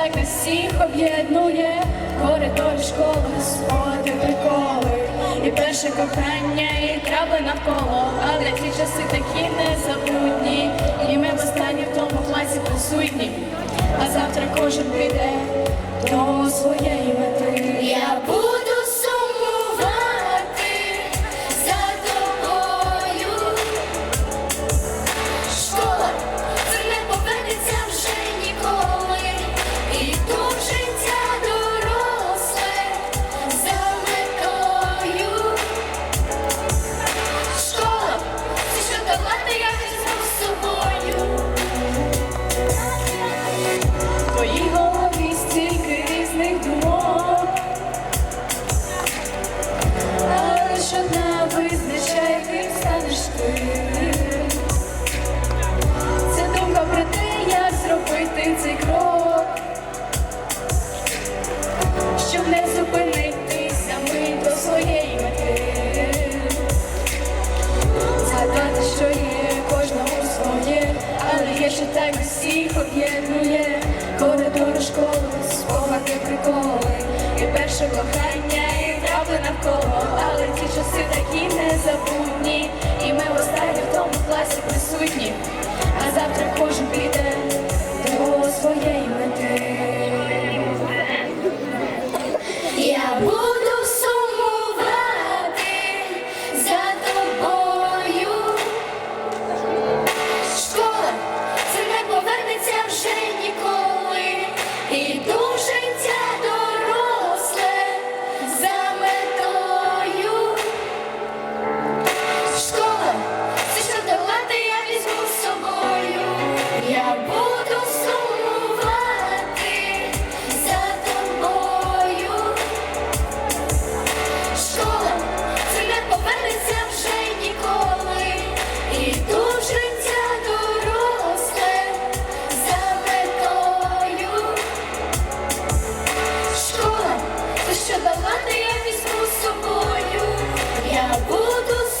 так нас всіх об'єднує, коридор школи, споти, приколи, і перше кохання, і крапли навколо, але ці часи такі незабутні, і ми в останні в тому класі присутні, а завтра кожен піде до своєї мети. Я буду Let's big up всіх об'єднує, коридор школи, спогади приколи і перше кохання. Espírito. Долати я пісню з собою, я буду.